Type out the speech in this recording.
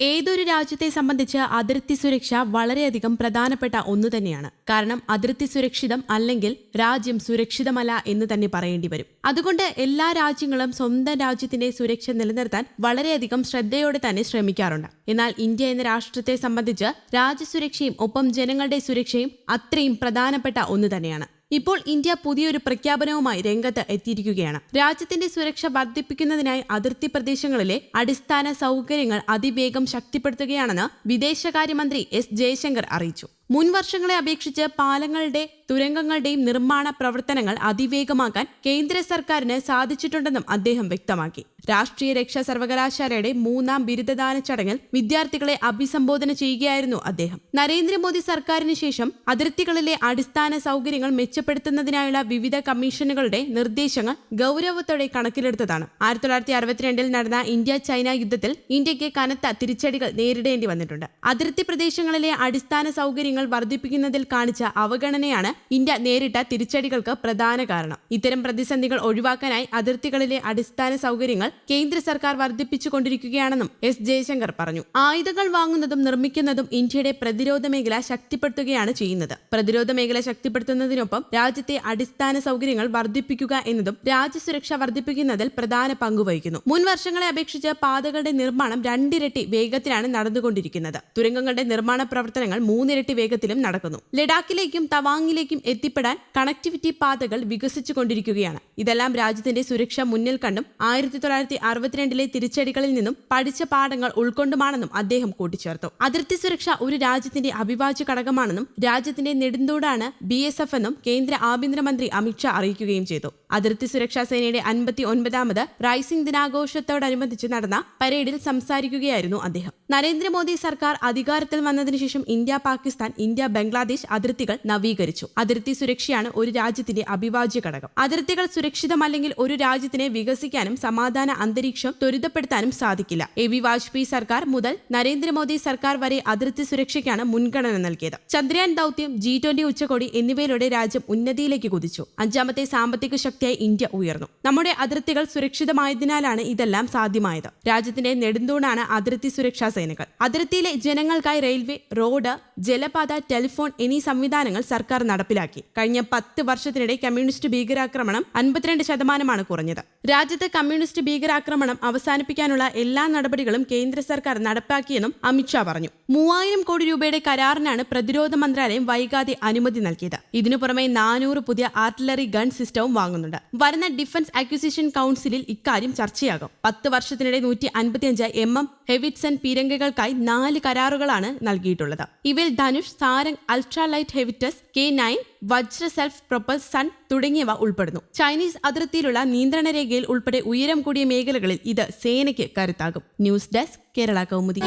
ഏതൊരു രാജ്യത്തെ സംബന്ധിച്ച് അതിർത്തി സുരക്ഷ വളരെയധികം പ്രധാനപ്പെട്ട ഒന്നു തന്നെയാണ്. കാരണം അതിർത്തി സുരക്ഷിതം അല്ലെങ്കിൽ രാജ്യം സുരക്ഷിതമല്ല എന്ന് തന്നെ പറയേണ്ടി വരും. അതുകൊണ്ട് എല്ലാ രാജ്യങ്ങളും സ്വന്തം രാജ്യത്തിന്റെ സുരക്ഷ നിലനിർത്താൻ വളരെയധികം ശ്രദ്ധയോടെ തന്നെ ശ്രമിക്കാറുണ്ട്. എന്നാൽ ഇന്ത്യ എന്ന രാഷ്ട്രത്തെ സംബന്ധിച്ച് രാജ്യസുരക്ഷയും ഒപ്പം ജനങ്ങളുടെ സുരക്ഷയും അത്രയും പ്രധാനപ്പെട്ട ഒന്ന് തന്നെയാണ്. ഇപ്പോൾ ഇന്ത്യ പുതിയൊരു പ്രഖ്യാപനവുമായി രംഗത്ത് എത്തിയിരിക്കുകയാണ്. രാജ്യത്തിന്റെ സുരക്ഷ വർദ്ധിപ്പിക്കുന്നതിനായി അതിർത്തി പ്രദേശങ്ങളിലെ അടിസ്ഥാന സൗകര്യങ്ങൾ അതിവേഗം ശക്തിപ്പെടുത്തുകയാണെന്ന് വിദേശകാര്യമന്ത്രി എസ് ജയശങ്കർ അറിയിച്ചു. മുൻ വർഷങ്ങളെ അപേക്ഷിച്ച് പാലങ്ങളുടെ തുരങ്കങ്ങളുടെയും നിർമ്മാണ പ്രവർത്തനങ്ങൾ അതിവേഗമാക്കാൻ കേന്ദ്ര സർക്കാരിന് സാധിച്ചിട്ടുണ്ടെന്നും അദ്ദേഹം വ്യക്തമാക്കി. രാഷ്ട്രീയ രക്ഷാ സർവകലാശാലയുടെ മൂന്നാം ബിരുദദാന ചടങ്ങിൽ വിദ്യാർത്ഥികളെ അഭിസംബോധന ചെയ്യുകയായിരുന്നു അദ്ദേഹം. നരേന്ദ്രമോദി സർക്കാരിന് ശേഷം അതിർത്തികളിലെ അടിസ്ഥാന സൗകര്യങ്ങൾ മെച്ചപ്പെടുത്തുന്നതിനായുള്ള വിവിധ കമ്മീഷനുകളുടെ നിർദ്ദേശങ്ങൾ ഗൗരവത്തോടെ കണക്കിലെടുത്തതാണ്. ആയിരത്തി തൊള്ളായിരത്തി അറുപത്തിരണ്ടിൽ നടന്ന ഇന്ത്യ ചൈന യുദ്ധത്തിൽ ഇന്ത്യയ്ക്ക് കനത്ത തിരിച്ചടികൾ നേരിടേണ്ടി വന്നിട്ടുണ്ട്. അതിർത്തി പ്രദേശങ്ങളിലെ അടിസ്ഥാന സൗകര്യങ്ങൾ വർദ്ധിപ്പിക്കുന്നതിൽ കാണിച്ച അവഗണനയാണ് ഇന്ത്യ നേരിട്ട തിരിച്ചടികൾക്ക് പ്രധാന കാരണം. ഇത്തരം പ്രതിസന്ധികൾ ഒഴിവാക്കാനായി അതിർത്തികളിലെ അടിസ്ഥാന സൗകര്യങ്ങൾ കേന്ദ്ര സർക്കാർ വർദ്ധിപ്പിച്ചുകൊണ്ടിരിക്കുകയാണെന്നും എസ് ജയശങ്കർ പറഞ്ഞു. ആയുധങ്ങൾ വാങ്ങുന്നതും നിർമ്മിക്കുന്നതും ഇന്ത്യയുടെ പ്രതിരോധ മേഖല ശക്തിപ്പെടുത്തുകയാണ് ചെയ്യുന്നത്. പ്രതിരോധ മേഖല ശക്തിപ്പെടുത്തുന്നതിനൊപ്പം രാജ്യത്തെ അടിസ്ഥാന സൗകര്യങ്ങൾ വർദ്ധിപ്പിക്കുക എന്നതും രാജ്യസുരക്ഷ വർദ്ധിപ്പിക്കുന്നതിൽ പ്രധാന പങ്കുവഹിക്കുന്നു. മുൻ വർഷങ്ങളെ അപേക്ഷിച്ച് പാതകളുടെ നിർമ്മാണം രണ്ടിരട്ടി വേഗത്തിലാണ് നടന്നുകൊണ്ടിരിക്കുന്നത്. തുരങ്കങ്ങളുടെ നിർമ്മാണ പ്രവർത്തനങ്ങൾ മൂന്നിരട്ടി വേഗത്തിലും നടക്കുന്നു. ലഡാക്കിലേക്കും തവാങ്ങിലേക്കും എത്തിപ്പെടാൻ കണക്ടിവിറ്റി പാതകൾ വികസിച്ചുകൊണ്ടിരിക്കുകയാണ്. ഇതെല്ലാം രാജ്യത്തിന്റെ സുരക്ഷ മുന്നിൽ കണ്ടും ആയിരത്തി തൊള്ളായിരത്തി അറുപത്തിരണ്ടിലെ തിരിച്ചടികളിൽ നിന്നും പഠിച്ച പാഠങ്ങൾ ഉൾക്കൊണ്ടുമാണെന്നും അദ്ദേഹം കൂട്ടിച്ചേർത്തു. അതിർത്തി സുരക്ഷ ഒരു രാജ്യത്തിന്റെ അവിഭാജ്യ ഘടകമാണെന്നും രാജ്യത്തിന്റെ നെടുന്തോടാണ് ബി എസ് എഫ് എന്നും കേന്ദ്ര ആഭ്യന്തരമന്ത്രി അമിത്ഷാ അറിയിക്കുകയും ചെയ്തു. അതിർത്തി സുരക്ഷാ സേനയുടെ അൻപത്തി ഒൻപതാമത് റൈസിംഗ് ദിനാഘോഷത്തോടനുബന്ധിച്ച് നടന്ന പരേഡിൽ സംസാരിക്കുകയായിരുന്നു അദ്ദേഹം. നരേന്ദ്രമോദി സർക്കാർ അധികാരത്തിൽ വന്നതിനു ശേഷം ഇന്ത്യ പാകിസ്ഥാൻ ഇന്ത്യ ബംഗ്ലാദേശ് അതിർത്തികൾ നവീകരിച്ചു. അതിർത്തി സുരക്ഷയാണ് ഒരു രാജ്യത്തിന്റെ അഭിവാജ്യ ഘടകം. അതിർത്തികൾ സുരക്ഷിതമല്ലെങ്കിൽ ഒരു രാജ്യത്തിനെ വികസിക്കാനും സമാധാന അന്തരീക്ഷം ത്വരിതപ്പെടുത്താനും സാധിക്കില്ല. എ വി വാജ്പേയി സർക്കാർ മുതൽ നരേന്ദ്രമോദി സർക്കാർ വരെ അതിർത്തി സുരക്ഷയ്ക്കാണ് മുൻഗണന നൽകിയത്. ചന്ദ്രയാൻ ദൌത്യം ജി ട്വന്റി ഉച്ചകോടി എന്നിവയിലൂടെ രാജ്യം ഉന്നതിയിലേക്ക് കുതിച്ചു. അഞ്ചാമത്തെ സാമ്പത്തിക ശക്തിയായി ഇന്ത്യ ഉയർന്നു. നമ്മുടെ അതിർത്തികൾ സുരക്ഷിതമായതിനാലാണ് ഇതെല്ലാം സാധ്യമായത്. രാജ്യത്തിന്റെ നെടുന്തൂണാണ് അതിർത്തി സുരക്ഷാ സേനകൾ. അതിർത്തിയിലെ ജനങ്ങൾക്കായി റെയിൽവേ റോഡ് ജലപാത ടെലിഫോൺ എന്നീ സംവിധാനങ്ങൾ സർക്കാർ നടപ്പിലാക്കി. കഴിഞ്ഞ പത്ത് വർഷത്തിനിടെ കമ്മ്യൂണിസ്റ്റ് ഭീകരാക്രമണം അൻപത്തിരണ്ട് ശതമാനമാണ് കുറഞ്ഞത്. രാജ്യത്ത് കമ്മ്യൂണിസ്റ്റ് ഭീകരാക്രമണം അവസാനിപ്പിക്കാനുള്ള എല്ലാ നടപടികളും കേന്ദ്ര സർക്കാർ നടപ്പാക്കിയെന്നും അമിത്ഷാ പറഞ്ഞു. മൂവായിരം കോടി രൂപയുടെ കരാറിനാണ് പ്രതിരോധ മന്ത്രാലയം വൈകാതെ അനുമതി നൽകിയത്. ഇതിനു പുറമെ നാനൂറ് പുതിയ ആർട്ടിലറി ഗൺ സിസ്റ്റവും വാങ്ങുന്നുണ്ട്. വരുന്ന ഡിഫൻസ് അക്വിസിഷൻ കൌൺസിലിൽ ഇക്കാര്യം ചർച്ചയാകും. പത്ത് വർഷത്തിനിടെ നൂറ്റി അൻപത്തിയഞ്ച് എം എം ഹെവിറ്റ്സൺ പീരങ്കകൾക്കായി നാല് കരാറുകളാണ് നൽകിയിട്ടുള്ളത്. ഇവയിൽ Dhanush Sarang ultra light howitzers K nine Vajra self propel gun തുടങ്ങിയവ ഉൾപ്പെടുന്നു. ചൈനീസ് അതിർത്തിയിലുള്ള നിയന്ത്രണ രേഖയിൽ ഉൾപ്പെടെ ഉയരം കൂടിയ മേഖലകളിൽ ഇത് സേനയ്ക്ക് കരുത്താകും. News desk Kerala Kaumudi.